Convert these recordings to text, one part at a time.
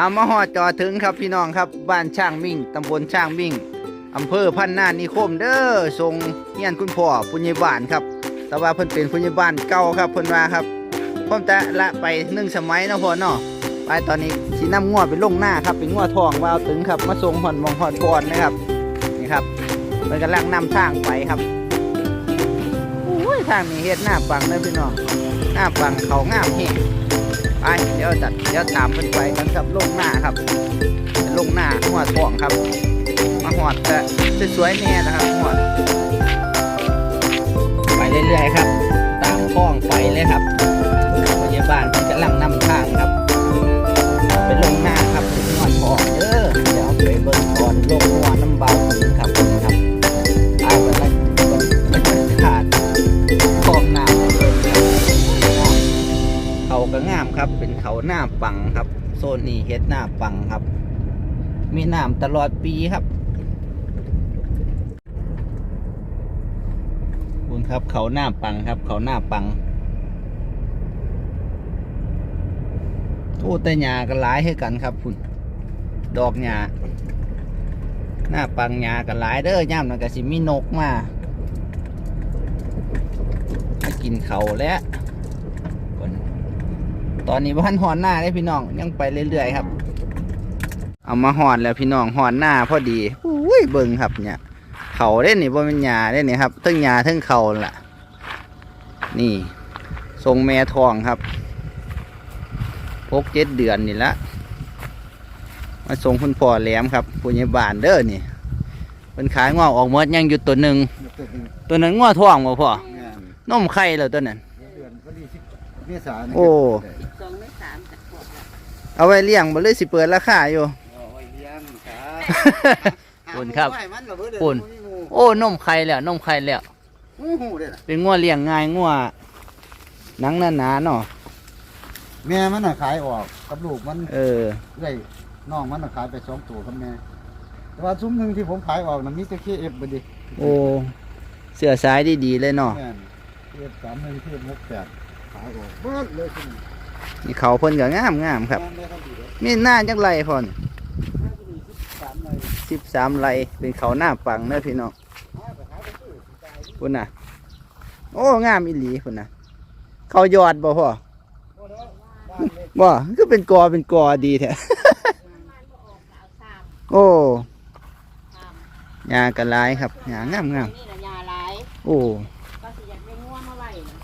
เอามาหอดจอถึงครับพี่น้องครับบ้านช่างมิ่งตำบลช่างมิ่งอำเภอพันนานิคมเด้อทรงเฮียนคุณพ่อผู้ใหญ่บ้านครับ แต่ว่าเพิ่นเป็นผู้ใหญ่บ้านเก่าครับเพิ่นว่าครับผมจะละไปหนึ่งสมัยนะพ่อเนาะไปตอนนี้สีน้ำงัวไปลงหน้าครับเป็นงัวทองวาวถึงครับมาส่งหอนมองหอดพรนะครับนี่ครับเพิ่นกำลังนำทางไปครับโอ้ยทางนี้เฮ็ดหน้าปังเลยพี่น้องหน้าปังเขางามเฮง ไปเดี๋ยวจัดเดี๋ยวตามเพิ่นไปกันครับลงหน้าครับ ลงหน้าหัวท้องครับ มาหอดจะสวยๆแน่นะครับหอดไปเรื่อยๆครับ ตามคล้องไปเลยครับพยาบาลเพิ่นกำลังนำทางครับ ครับ เป็นเขาหน้าปังครับ โซนนี้เฮ็ดหน้าปังครับ มีน้ำตลอดปีครับคุณครับ เขาหน้าปังครับ เขาหน้าปังทูแต่หญ้าก็หลายให้กันครับคุณดอกหญ้าหน้าปังหญ้าก็หลายเด้อย่ำนั่นก็สิมีนกมามากินเขาแล้ว ตอนนี้บ้านหอนหน้าได้พี่น้องยังไปเรื่อยๆครับ เอามาหอนแล้วพี่น้องหอนหน้าพอดีอุ้ยเบิ่งครับเนี่ย เขาเล่นนี่บ่เป็นหญ้าเล่นนี่ครับทั้งหญ้าทั้งเขาล่ะ นี่ทรงแม่ทองครับพกเจ็ดเดือนนี่ละมาส่งคุณพ่อแหลมครับปุญญบานเด้อนี่เป็นขายง้อออกหมดยังอยู่ตัวหนึ่งตัวนั้นง้อทองบ่พ่องานนมไข่แล้วตัวนั้นเดือนพอดีสิบเมษายนโอ้ เอาไว้เลี้ยงบ่เลยสิเปิดราคาอยู่ เอาไว้เลี้ยงครับขอบคุณครับเอาไว้มันเหรอเบิดเด้อคุณบ่มีหมู่โอ้นมไข่แล้วนมไข่แล้วอู้หูเด้อน่ะเป็นงัวเลี้ยงง่ายงัวหนังหนาๆเนาะแม่มันน่ะขายออกกับลูกมันเออได้น้องมันน่ะขายไปสองตัวกับแม่ แต่ว่าซุ้มหนึ่งที่ผมขายออกน่ะมีแต่เคเอฟบ่ดิโอ้เสือสายดีๆเลยเนาะ แม่นเคเอฟสามหนึ่งเคเอฟหกแปดขายออกเบิดเลยคุณนี่ เขาเพิ่นก็งามงามๆครับแม่นได้ครับดีเด้อมีหน้าจักไรพ่อนแม่นดีสิบสามเลยสิบสามไรเป็นเขาหน้าปังเนอะพี่น้องขายไปขายไปซื้อสิจ่ายดิพุ่นน่ะ โอ้งามอีหลีพุ่นน่ะ เขายอดบ่พ่อบ่เด้อบ้านเลยบ่ก็เป็นกอเป็นกอดีแท้โอ้สามยากันลายครับยางามงามนี่ละยาหลายๆโอ้ ก็สิอยากไปง่วงเมื่อไหร่นะ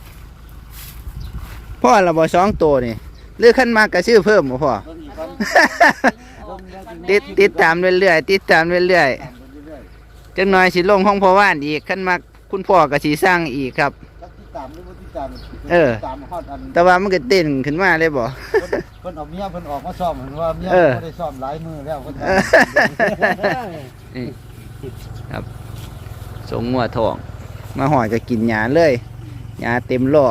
พ่อเราบ่สองตัวนี่หรือขั้นมากก็ชื่อเพิ่มบ่พ่อเบิ่งอีกก่อนติดติดตามเรื่อยๆติดตามเรื่อยตามไปเรื่อยๆจังหน่อยสิลงห้องพ่อว่านอีกขั้นมากคุณพ่อก็สิสร้างอีกครับๆจักติดตามหรือบ่ติดตามเออติดตามฮอดอันแต่ว่ามันก็เต้นขึ้นมาเลยบ่เพิ่นเพิ่นเอาเมียเพิ่นออกมาซ่อมเห็นว่าเมียเออบ่ได้ซ่อมหลายมือแล้วเพิ่นเออนี่ครับสงงัวทอง มาหอยก็กินหญ้าเลยหญ้าเต็มล้อ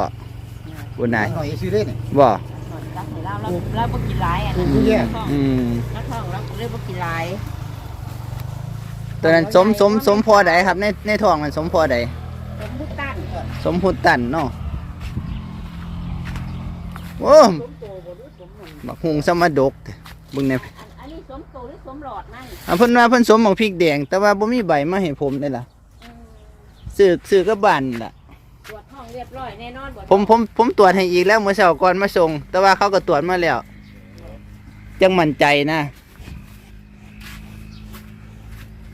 บุญนายหน่อยซื้อได้นี่บ่ก่อนรักให้เราเราเราบ่กินหลายอะนะผู้แย่ท้องอืมนักท้องเราเลยบ่กินหลายตัวนั้นสมสมสมพอใดครับ ในในท้องมันสมพอใดเป็นบุกตันสมพุทตันเนาะโอ้บักหุงสมดกเบึงเนี่ยอันอันนี้สมโตหรือสมหลอดนั่นอะเพิ่นว่าเพิ่นสมบักพริกแดง แต่ว่าบ่มีใบมาให้ผมได้ล่ะอืม ซื้อซื้อกับบ้านนี่ล่ะตรวจท้อง เรียบร้อยแน่นอนบ่ผมผมผมตรวจให้อีกแล้วเมื่อเช้าก่อนมาส่ง แต่ว่าเขาก็ตรวจมาแล้วจังมั่นใจนะ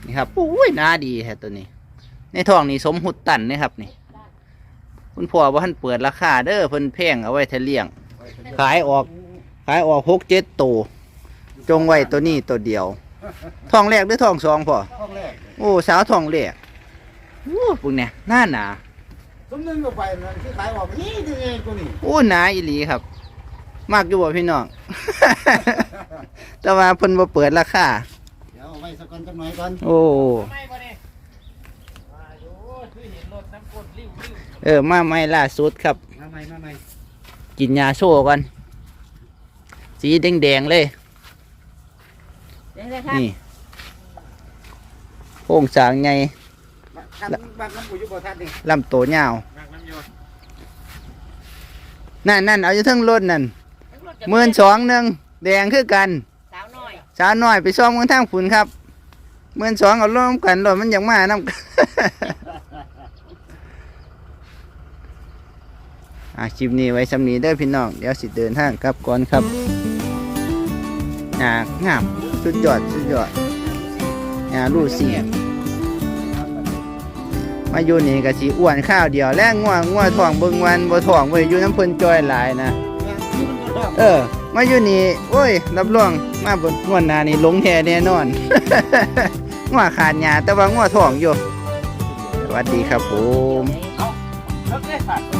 นี่ครับอุ้ยหน้าดีแท้ตัวนี้ ในท้องนี่สมหุดตันนะครับนี่ คุณพ่อว่าท่านเปิดราคาเด้อเพิ่นแพงเอาไว้ทะเลี้ยง ขายออก ขายออกหกเจ็ดตัวจงไว้ตัวนี้ตัวเดียวทองแรกหรือทองสองพ่อห้องแรกโอ้สาวทองแรกโอ้ปุ่นเนี่ยหน้าหนา สมนึงก็ไปนั่นที่ขายออกนี่นี่เองตัวนี้โอ้หนาอีหลีครับ มากอยู่บ่พี่น้อง แต่ว่าเพิ่นบ่เปิดราคาเดี๋ยวเอาไว้สักก่อนจักหน่อยก่อนโอ้เออมาใหม่ล่าสุดครับ มาใหม่มาใหม่กินยาโชว์ก่อนสีแดงๆเลย เดี๋ยวเลยครับนี่โค้งสร้างใหญ่ทำ บางน้ำปุ๋ยอยู่บ่ทันนี่ลำโตวยาวนั่นนั่นเอาอยู่เทั้งรถนั่นหมื่นสองหนึ่งแดงคือกันสาวสาวน้อยไปซ่อมเมืองทางฝุ่นครับเมื่อนสองเอาร่วมกันรถมันยังมานำอะคลิปนี้ไว้สำนีเด้อพี่น้องเดี๋ยวสิเดินทางกลับก่อนครับงางามสุดยอดสุดยอดงาลูซี่ มาอยู่นี่ก็สิอ้วนข้าวเดียวแล้ง่วงง่วท้องเบิ่งวันบ่ท้องไว้อยู่น้ำเพิ่นจอยหลายนะ เออ มาอยู่นี่โอ้ย รับรองมาบนงวดหน้านี่หลงแท้แน่นอนงัวขาดหญ้าแต่ว่างัวท้องอยู่สวัสดีครับผม เอ้ยแล้วได้ขาด